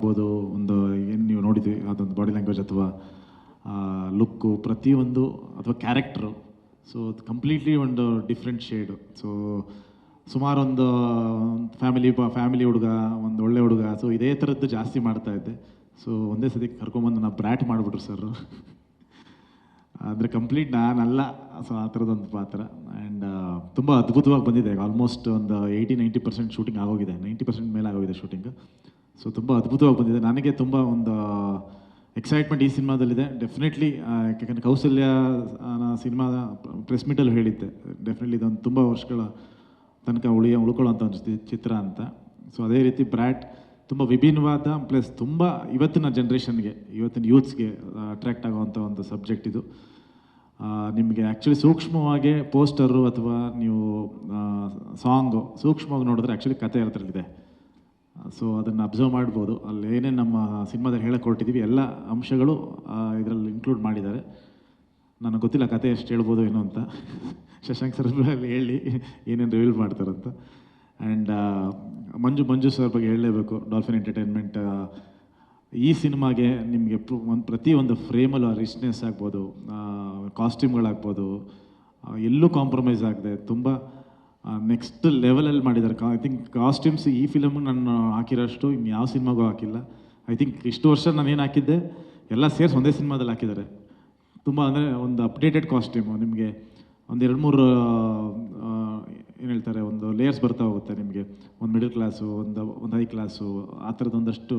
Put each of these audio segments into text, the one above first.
ಆಗ್ಬೋದು ಒಂದು ಏನು ನೀವು ನೋಡಿದ್ವಿ ಅದೊಂದು ಬಾಡಿ ಲ್ಯಾಂಗ್ವೇಜ್ ಅಥವಾ ಲುಕ್ಕು ಪ್ರತಿಯೊಂದು ಅಥವಾ ಕ್ಯಾರೆಕ್ಟ್ರು ಸೊ ಅದು ಕಂಪ್ಲೀಟ್ಲಿ ಒಂದು ಡಿಫ್ರೆಂಟ್ ಶೇಡು ಸೊ ಸುಮಾರು ಒಂದು ಫ್ಯಾಮಿಲಿ ಫ್ಯಾಮಿಲಿ ಹುಡುಗ, ಒಂದು ಒಳ್ಳೆ ಹುಡುಗ. ಸೊ ಇದೇ ಥರದ್ದು ಜಾಸ್ತಿ ಮಾಡ್ತಾ ಇದ್ದೆ. ಸೊ ಒಂದೇ ಸತಿ ಕರ್ಕೊಂಬಂದು ನಾ ಬ್ರ್ಯಾಟ್ ಮಾಡಿಬಿಟ್ರು ಸರ್ ಅಂದರೆ ಕಂಪ್ಲೀಟ್ ನಾನಲ್ಲ. ಸೊ ಆ ಥರದೊಂದು ಪಾತ್ರ. ಆ್ಯಂಡ್ ತುಂಬ ಅದ್ಭುತವಾಗಿ ಬಂದಿದೆ. ಆಲ್ಮೋಸ್ಟ್ ಒಂದು ಏಯ್ಟಿ ನೈಂಟಿ ಪರ್ಸೆಂಟ್ ಶೂಟಿಂಗ್ ಆಗೋಗಿದೆ. ನೈಂಟಿ ಪರ್ಸೆಂಟ್ ಮೇಲೆ ಆಗೋಗಿದೆ ಶೂಟಿಂಗ್ ಸೊ ತುಂಬ ಅದ್ಭುತವಾಗಿ ಬಂದಿದೆ ನನಗೆ ತುಂಬ ಒಂದು ಎಕ್ಸೈಟ್ಮೆಂಟ್ ಈ ಸಿನಿಮಾದಲ್ಲಿದೆ. ಡೆಫಿನೆಟ್ಲಿ ಯಾಕಂದರೆ ಕೌಸಲ್ಯ ಸಿನಿಮಾದ ಪ್ರೆಸ್ ಮೀಟಲ್ಲಿ ಹೇಳಿದ್ದೆ. ಡೆಫಿನೆಟ್ಲಿ ಇದೊಂದು ತುಂಬ ವರ್ಷಗಳ ತನಕ ಉಳಿಯ ಉಳ್ಕೊಳ್ಳೋಂಥ ಒಂದು ಚಿತ್ರ ಅಂತ. ಸೊ ಅದೇ ರೀತಿ ಬ್ರ್ಯಾಟ್ ತುಂಬ ವಿಭಿನ್ನವಾದ ಪ್ಲಸ್ ತುಂಬ ಇವತ್ತಿನ ಜನ್ರೇಷನ್ಗೆ ಇವತ್ತಿನ ಯೂತ್ಸ್ಗೆ ಅಟ್ರ್ಯಾಕ್ಟ್ ಆಗುವಂಥ ಒಂದು ಸಬ್ಜೆಕ್ಟ್ ಇದು. ನಿಮಗೆ ಆ್ಯಕ್ಚುಲಿ ಸೂಕ್ಷ್ಮವಾಗಿ ಪೋಸ್ಟರು ಅಥವಾ ನೀವು ಸಾಂಗು ಸೂಕ್ಷ್ಮವಾಗಿ ನೋಡಿದ್ರೆ ಆ್ಯಕ್ಚುಲಿ ಕತೆ ಅದರಲ್ಲಿದೆ ಸೊ ಅದನ್ನು ಅಬ್ಸರ್ವ್ ಮಾಡ್ಬೋದು. ಅಲ್ಲಿ ಏನೇನು ನಮ್ಮ ಸಿನಿಮಾದಲ್ಲಿ ಹೇಳಕ್ಕೆ ಹೊರಟಿದ್ದೀವಿ ಎಲ್ಲ ಅಂಶಗಳು ಇದರಲ್ಲಿ ಇನ್ಕ್ಲೂಡ್ ಮಾಡಿದ್ದಾರೆ. ನನಗೆ ಗೊತ್ತಿಲ್ಲ ಕತೆ ಎಷ್ಟು ಹೇಳ್ಬೋದು ಏನು ಅಂತ. ಶಶಾಂಕ್ ಸರ್ ಅಲ್ಲಿ ಹೇಳಿ ಏನೇನು ರಿವೀಲ್ ಮಾಡ್ತಾರಂತ ಆ್ಯಂಡ್ ಮಂಜು ಮಂಜು ಸರ್ ಬಗ್ಗೆ ಹೇಳಲೇಬೇಕು. ಡಾಲ್ಫಿನ್ ಎಂಟರ್ಟೈನ್ಮೆಂಟ್ ಈ ಸಿನಿಮಾಗೆ ನಿಮಗೆ ಒಂದು ಪ್ರತಿಯೊಂದು ಫ್ರೇಮಲ್ಲೂ ಆ ರಿಚ್ನೆಸ್ ಆಗ್ಬೋದು ಕಾಸ್ಟ್ಯೂಮ್ಗಳಾಗ್ಬೋದು ಎಲ್ಲೂ ಕಾಂಪ್ರಮೈಸ್ ಆಗದೆ, ತುಂಬ ನೆಕ್ಸ್ಟ್ ಲೆವೆಲಲ್ಲಿ ಮಾಡಿದ್ದಾರೆ. ಕಾ ಐ ಥಿಂಕ್ ಕಾಸ್ಟ್ಯೂಮ್ಸ್ ಈ ಫಿಲಮ್ ನಾನು ಹಾಕಿರೋಷ್ಟು ಇನ್ಯಾವ ಸಿನಿಮಾಗೂ ಹಾಕಿಲ್ಲ. ಐ ಥಿಂಕ್ ಇಷ್ಟು ವರ್ಷ ನಾನು ಏನು ಹಾಕಿದ್ದೆ, ಎಲ್ಲ ಸೇರಿಸಿ ಒಂದೇ ಸಿನಿಮಾದಲ್ಲಿ ಹಾಕಿದ್ದಾರೆ. ತುಂಬ ಅಂದರೆ ಒಂದು ಅಪ್ಡೇಟೆಡ್ ಕಾಸ್ಟ್ಯೂಮು ನಿಮಗೆ ಒಂದು ಎರಡು ಮೂರು ಏನು ಹೇಳ್ತಾರೆ, ಒಂದು ಲೇಯರ್ಸ್ ಬರ್ತಾ ಹೋಗುತ್ತೆ ನಿಮಗೆ. ಒಂದು ಮಿಡಲ್ ಕ್ಲಾಸು ಒಂದು ಒಂದು ಹೈ ಕ್ಲಾಸು ಆ ಥರದ ಒಂದಷ್ಟು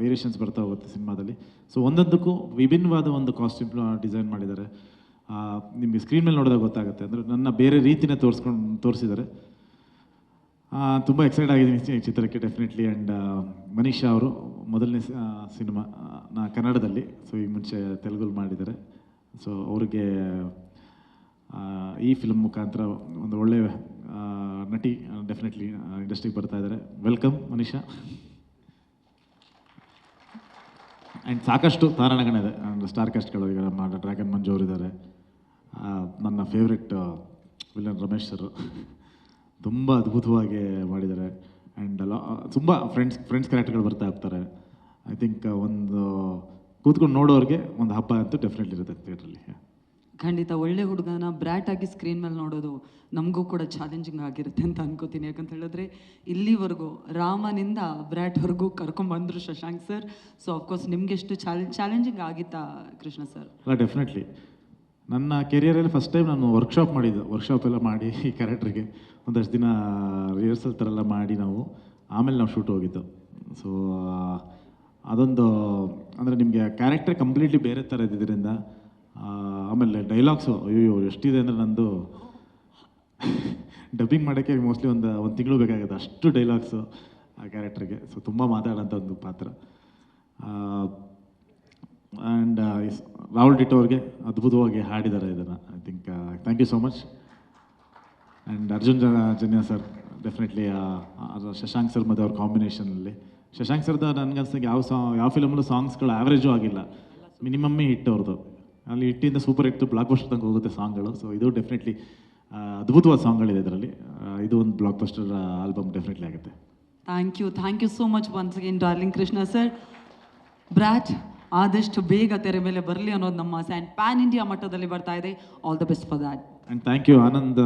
ವೇರಿಯೇಷನ್ಸ್ ಬರ್ತಾ ಹೋಗುತ್ತೆ ಸಿನಿಮಾದಲ್ಲಿ. ಸೊ ಒಂದೊಂದಕ್ಕೂ ವಿಭಿನ್ನವಾದ ಒಂದು ಕಾಸ್ಟ್ಯೂಮ್ ಡಿಸೈನ್ ಮಾಡಿದ್ದಾರೆ. ನಿಮಗೆ ಸ್ಕ್ರೀನ್ ಮೇಲೆ ನೋಡಿದಾಗ ಗೊತ್ತಾಗುತ್ತೆ. ಅಂದರೆ ನನ್ನ ಬೇರೆ ರೀತಿನೇ ತೋರಿಸ್ಕೊಂಡು ತೋರಿಸಿದ್ದಾರೆ. ತುಂಬ ಎಕ್ಸೈಟ್ ಆಗಿದ್ದೀನಿ ಚಿತ್ರಕ್ಕೆ ಡೆಫಿನೆಟ್ಲಿ ಆ್ಯಂಡ್ ಮನೀಷಾ ಅವರು ಮೊದಲನೇ ಸಿನಿಮಾ ನಾ ಕನ್ನಡದಲ್ಲಿ. ಸೊ ಈ ಮುಂಚೆ ತೆಲುಗಲ್ಲಿ ಮಾಡಿದ್ದಾರೆ. ಸೊ ಅವ್ರಿಗೆ ಈ ಫಿಲ್ಮ್ ಮುಖಾಂತರ ಒಂದು ಒಳ್ಳೆಯ ನಟಿ ಡೆಫಿನೆಟ್ಲಿ ಇಂಡಸ್ಟ್ರಿಗೆ ಬರ್ತಾ ಇದ್ದಾರೆ. ವೆಲ್ಕಮ್ ಮನೀಷಾ ಆ್ಯಂಡ್ ಸಾಕಷ್ಟು ತಾರಾಗಣ ಇದೆ ಸ್ಟಾರ್ ಕಾಸ್ಟ್ಗಳು ಈಗ ನಮ್ಮ ಡ್ರ್ಯಾಗನ್ ಮಂಜು ಅವರಿದ್ದಾರೆ. ನನ್ನ ಫೇವ್ರೆಟ್ ವಿಲನ್ ರಮೇಶ್ ಸರ್. ತುಂಬ ಅದ್ಭುತವಾಗಿ ಮಾಡಿದ್ದಾರೆ. ಆ್ಯಂಡ್ ಅಲ್ಲ ತುಂಬ ಫ್ರೆಂಡ್ಸ್ ಫ್ರೆಂಡ್ಸ್ ಕ್ಯಾರೆಕ್ಟರ್ಗಳು ಬರ್ತಾ ಇರ್ತಾರೆ ಐ ಥಿಂಕ್ ಒಂದು, ಕೂತ್ಕೊಂಡು ನೋಡೋರಿಗೆ ಒಂದು ಹಬ್ಬ ಅಂತೂ ಡೆಫಿನೆಟ್ಲಿ ಇರುತ್ತೆ ಥಿಯೇಟ್ರಲ್ಲಿ ಖಂಡಿತ ಒಳ್ಳೆ ಹುಡುಗನ ಬ್ರ್ಯಾಟ್ ಆಗಿ ಸ್ಕ್ರೀನ್ ಮೇಲೆ ನೋಡೋದು ನಮಗೂ ಕೂಡ ಚಾಲೆಂಜಿಂಗ್ ಆಗಿರುತ್ತೆ ಅಂತ ಅನ್ಕೋತೀನಿ. ಯಾಕಂತ ಹೇಳಿದ್ರೆ ಇಲ್ಲಿವರೆಗೂ ರಾಮನಿಂದ ಬ್ರ್ಯಾಟ್ವರೆಗೂ ಕರ್ಕೊಂಬಂದ್ರು Shashank sir so of course ನಿಮ್ಗೆ ಎಷ್ಟು ಚಾಲೆಂಜ್ ಚಾಲೆಂಜಿಂಗ್ ಆಗಿತ್ತಾ ಕೃಷ್ಣ ಸರ್ ಅಲ್ಲ ಡೆಫಿನೆಟ್ಲಿ ನನ್ನ ಕೆರಿಯರಲ್ಲಿ ಫಸ್ಟ್ ಟೈಮ್ ನಾನು ವರ್ಕ್ಶಾಪ್ ಮಾಡಿದ್ದು. ವರ್ಕ್ಶಾಪ್ ಎಲ್ಲ ಮಾಡಿ ಈ ಕ್ಯಾರೆಕ್ಟ್ರಿಗೆ ಒಂದಷ್ಟು ದಿನ ರಿಹರ್ಸಲ್ ಥರ ಎಲ್ಲ ಮಾಡಿ ನಾವು. ಆಮೇಲೆ ನಾವು ಶೂಟ್ ಹೋಗಿದ್ದು. ಸೊ ಅದೊಂದು, ಅಂದರೆ ನಿಮಗೆ ಕ್ಯಾರೆಕ್ಟರ್ ಕಂಪ್ಲೀಟ್ಲಿ ಬೇರೆ ಥರ ಇದ್ದಿದ್ದರಿಂದ ಆಮೇಲೆ ಡೈಲಾಗ್ಸು ಅಯ್ಯೋ ಎಷ್ಟಿದೆ ಅಂದರೆ ನಂದು ಡಬ್ಬಿಂಗ್ ಮಾಡೋಕ್ಕೆ ಮೋಸ್ಟ್ಲಿ ಒಂದು ಒಂದು ತಿಂಗಳು ಬೇಕಾಗುತ್ತೆ ಅಷ್ಟು ಡೈಲಾಗ್ಸು ಆ ಕ್ಯಾರೆಕ್ಟ್ರಿಗೆ ಸೊ ತುಂಬ ಮಾತಾಡೋಂಥ ಒಂದು ಪಾತ್ರ. ಆ್ಯಂಡ್ ರಾಹುಲ್ ಡಿಟ್ ಅವ್ರಿಗೆ ಅದ್ಭುತವಾಗಿ ಹಾಡಿದ್ದಾರೆ ಇದನ್ನು. I think thank you so much and Arjun Jana, Janya sir definitely Shashank sir ಮತ್ತು ಅವ್ರ ಕಾಂಬಿನೇಷನಲ್ಲಿ ಶಶಾಂಕ್ ಸರ್ದ ನನಗನ್ಸಿಗೆ ಯಾವ ಸಾ ಯಾವ ಫಿಲಮಲ್ಲೂ ಸಾಂಗ್ಸ್ಗಳು ಆ್ಯಾವ್ರೇಜು ಆಗಿಲ್ಲ. ಮಿನಿಮಮ್ಮೇ ಹಿಟ್ ಅವ್ರದ್ದು ಅಲ್ಲಿ ಇಟ್ಟಿಂದ ಸೂಪರ್ ಹಿಟ್ ಬ್ಲಾಕ್ ಬಸ್ಟರ್ ತನಕ ಹೋಗುತ್ತೆ ಸಾಂಗ್ಗಳು. ಸೊ ಇದು ಡೆಫಿನೆಟ್ಲಿ ಅದ್ಭುತವಾದ ಸಾಂಗ್ಗಳಿದೆ ಇದರಲ್ಲಿ. ಇದು ಒಂದು ಬ್ಲಾಕ್ ಬಸ್ಟರ್ ಆಲ್ಬಮ್ ಡೆಫಿನೆಟ್ಲಿ ಆಗುತ್ತೆ. Thank you thank you so much once again darling Krishna sir Brat ಆದಷ್ಟು ಬೇಗ ತೆರೆ ಮೇಲೆ ಬರಲಿ ಅನ್ನೋದು ನಮ್ಮ ಆಸೆ ಆ್ಯಂಡ್ ಪ್ಯಾನ್ ಇಂಡಿಯಾ ಮಟ್ಟದಲ್ಲಿ ಬರ್ತಾ ಇದೆ. All the best for that and thank you Anand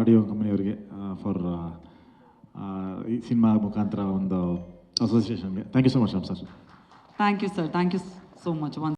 audio ಕಂಪನಿಯವರಿಗೆ ಫಾರ್ ಈ ಸಿನಿಮಾ ಮುಖಾಂತರ ಒಂದು ಅಸೋಸಿಯೇಷನ್ಗೆ thank you so much sir thank you sir thank you so much one